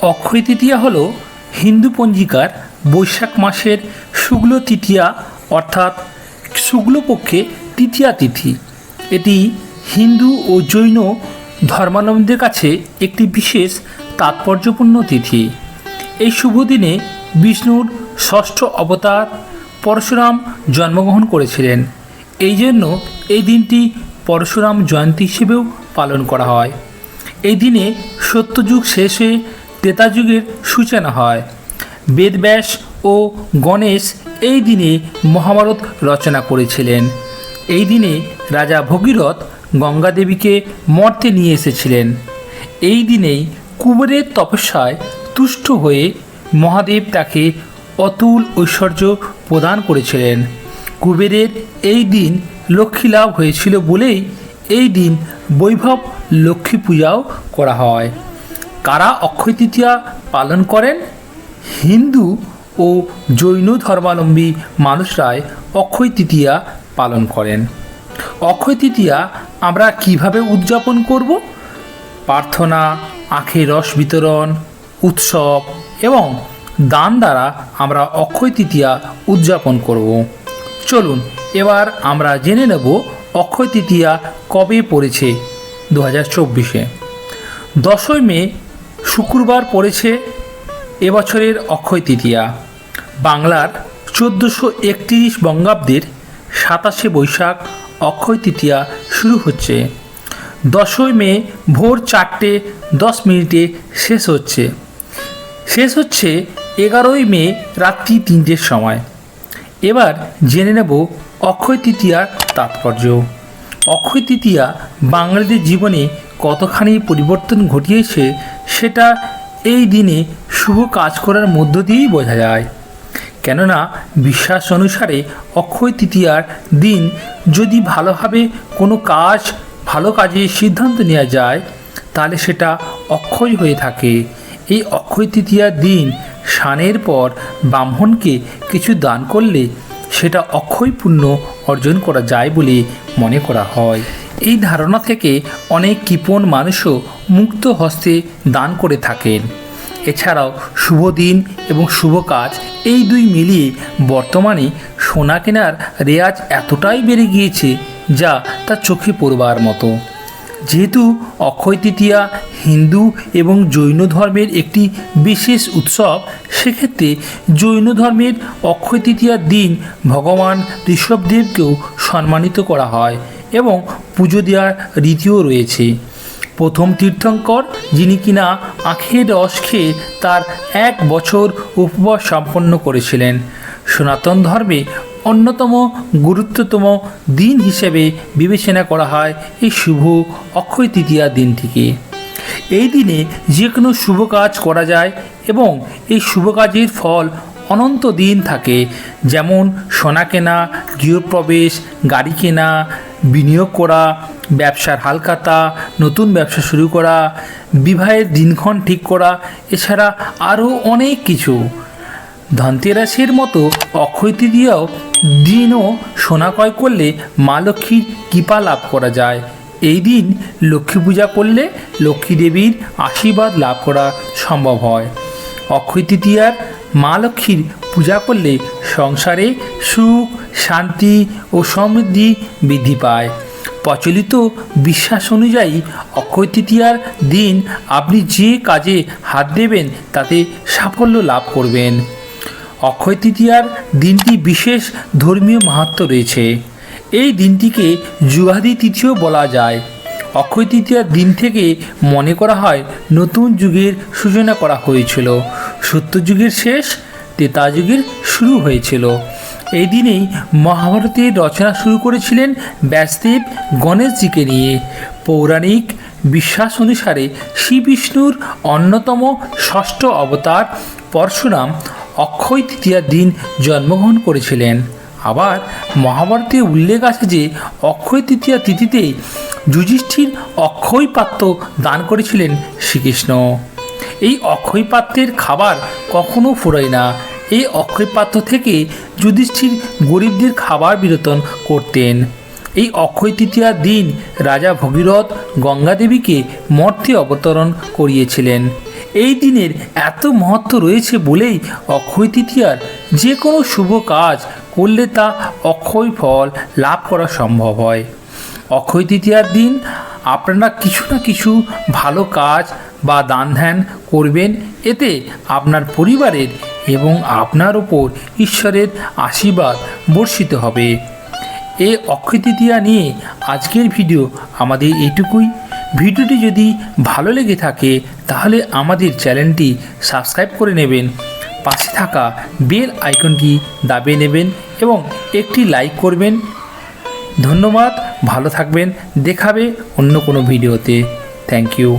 অক্ষয় তৃতীয়া হল হিন্দু পঞ্জিকার বৈশাখ মাসের শুক্ল তৃতীয়া অর্থাৎ শুক্লপক্ষে তৃতীয়া তিথি। এটি হিন্দু ও জৈন ধর্মাবলম্বীদের কাছে একটি বিশেষ তাৎপর্যপূর্ণ তিথি। এই শুভ দিনে বিষ্ণুর ষষ্ঠ অবতার পরশুরাম জন্মগ্রহণ করেছিলেন। এই জন্য এই দিনটি পরশুরাম জয়ন্তী হিসেবেও পালন করা হয়। এই দিনে সত্যযুগ শেষ ত্রেতা যুগের সূচনা হয়। বেদব্যাস ও গণেশ এই দিনে মহাভারত রচনা করেছিলেন। এই দিনে রাজা ভগীরথ গঙ্গা দেবীকে মর্তে নিয়ে এসেছিলেন। এই দিনেই কুবেরের তপস্যায় তুষ্ট হয়ে মহাদেব তাকে অতুল ঐশ্বর্য প্রদান করেছিলেন। কুবেরের এই দিন লক্ষ্মী লাভ হয়েছিল বলেই এই দিন বৈভব লক্ষ্মী পূজাও করা হয়। কারা অক্ষয় তৃতীয়া পালন করেন? হিন্দু ও জৈন ধর্মাবলম্বী মানুষরাই অক্ষয় তৃতীয়া পালন করেন। অক্ষয় তৃতীয়া আমরা কীভাবে উদযাপন করব? প্রার্থনা, আখের রস বিতরণ, উৎসব এবং দান দ্বারা আমরা অক্ষয় তৃতীয়া উদযাপন করব। চলুন, এবার আমরা জেনে নেব অক্ষয় তৃতীয়া কবে পড়েছে? দু হাজার চব্বিশে। দশই মে শুক্রবার পড়েছে এবছরের অক্ষয় তৃতীয়া। বাংলার চোদ্দোশো একত্রিশ বঙ্গাব্দের সাতাশে বৈশাখ অক্ষয় তৃতীয়া শুরু হচ্ছে। দশই মে ভোর চারটে দশ মিনিটে শেষ হচ্ছে। শেষ হচ্ছে এগারোই মে রাত্রি তিনটের সময়। এবার জেনে নেব অক্ষয় তৃতীয়ার তাৎপর্য। অক্ষয় তৃতীয়া বাঙালিদের জীবনে কতখানি পরিবর্তন ঘটিয়েছে সেটা এই দিনে শুভ কাজ করার মধ্য দিয়েই বোঝা যায়। কেননা বিশ্বাস অনুসারে অক্ষয় তৃতীয়ার দিন যদি ভালোভাবে কোনো কাজ, ভালো কাজে সিদ্ধান্ত নেওয়া যায়, তাহলে সেটা অক্ষয় হয়ে থাকে। এই অক্ষয় তৃতীয়ার দিন স্নানের পর ব্রাহ্মণকে কিছু দান করলে সেটা অক্ষয় অর্জন করা যায় বলে মনে করা হয়। এই ধারণা থেকে অনেক কৃপণ মানুষও মুক্ত হস্তে দান করে থাকেন। এছাড়াও শুভ দিন এবং শুভ কাজ এই দুই মিলিয়ে বর্তমানে সোনা কেনার রেয়াজ এতটাই বেড়ে গিয়েছে যা তা চোখে পড়বার মতো। যেহেতু অক্ষয় তৃতীয়া হিন্দু এবং জৈন ধর্মের একটি বিশেষ উৎসব, সেক্ষেত্রে জৈন ধর্মের অক্ষয় তৃতীয়ার দিন ভগবান ঋষভদেবকেও সম্মানিত করা হয়। এবং পুজো দেওয়ার রীতিও রয়েছে। প্রথম তীর্থঙ্কর, যিনি কিনা আখের রস খেয়ে তার এক বছর উপবাস সম্পন্ন করেছিলেন। সনাতন ধর্মে অন্যতম গুরুত্বতম দিন হিসেবে বিবেচনা করা হয় এই শুভ অক্ষয় তৃতীয়া দিনটিকে। এই দিনে যে কোনো শুভ কাজ করা যায় এবং এই শুভ কাজের ফল অনন্ত দিন থাকে। যেমন সোনা কেনা, গৃহপ্রবেশ, গাড়ি কেনা বিনিয়োগ করা, ব্যবসার হালখাতা নতুন ব্যবসা শুরু করা, বিবাহের দিনক্ষণ ঠিক করা, এছাড়া আরও অনেক কিছু। ধনতেরাসের মতো অক্ষয় তৃতীয়াও দিনও সোনা ক্রয় করলে মা লক্ষ্মীর কৃপা লাভ করা যায়। এই দিন লক্ষ্মী পূজা করলে লক্ষ্মী দেবীর আশীর্বাদ লাভ করা সম্ভব হয়। অক্ষয় তৃতীয়ার মা লক্ষ্মীর পূজা করলে সংসারে সুখ, শান্তি ও সমৃদ্ধি বৃদ্ধি পায়। প্রচলিত বিশ্বাস অনুযায়ী অক্ষয় তৃতীয়ার দিন আপনি যে কাজে হাত দেবেন তাতে সাফল্য লাভ করবেন। অক্ষয় তৃতীয়ার দিনটি বিশেষ ধর্মীয় মাহাত্ম রয়েছে। এই দিনটিকে যুগাদি তিথিও বলা যায়। অক্ষয় তৃতীয়ার দিন থেকে মনে করা হয় নতুন যুগের সূচনা করা হয়েছিল। সত্যযুগের শেষ ত্রেতা যুগের শুরু হয়েছিল। এই দিনেই মহাভারতের রচনা শুরু করেছিলেন ব্যাসদেব গণেশজিকে নিয়ে। পৌরাণিক বিশ্বাস অনুসারে শ্রী বিষ্ণুর অন্যতম ষষ্ঠ অবতার পরশুরাম অক্ষয় তৃতীয়ার দিন জন্মগ্রহণ করেছিলেন। আবার মহাভারতে উল্লেখ আছে যে, অক্ষয় তৃতীয়া তিথিতেই যুধিষ্ঠির অক্ষয় পাত্র দান করেছিলেন শ্রীকৃষ্ণ। এই অক্ষয় পাত্রের খাবার কখনো ফুরায় না। এই অক্ষয় পাত্র থেকে যুধিষ্ঠির গরিবদের খাবার বিতরণ করতেন। এই অক্ষয় তৃতীয়ার দিন রাজা ভগীরথ গঙ্গা দেবীকে মর্তে অবতরণ করিয়েছিলেন। এই দিনের এত মহত্ব রয়েছে বলেই অক্ষয় তৃতীয়ার যে কোনো শুভ কাজ করলে তা অক্ষয় ফল লাভ করা সম্ভব হয়। অক্ষয় তৃতীয়ার দিন আপনারা কিছু না কিছু ভালো কাজ বা দান ধ্যান করবেন, এতে আপনার পরিবারের এবং আপনার ওপর ঈশ্বরের আশীর্বাদ বর্ষিত হবে। এই অক্ষয় তৃতীয়া নিয়ে আজকের ভিডিও আমাদের এইটুকুই। ভিডিওটি যদি ভালো লেগে থাকে, তাহলে আমাদের চ্যানেলটি সাবস্ক্রাইব করে নেবেন। পাশে থাকা বেল আইকনটি দাবিয়ে নেবেন এবং একটি লাইক করবেন। ধন্যবাদ, ভালো থাকবেন। দেখাবে অন্য কোনো ভিডিওতে। Thank you.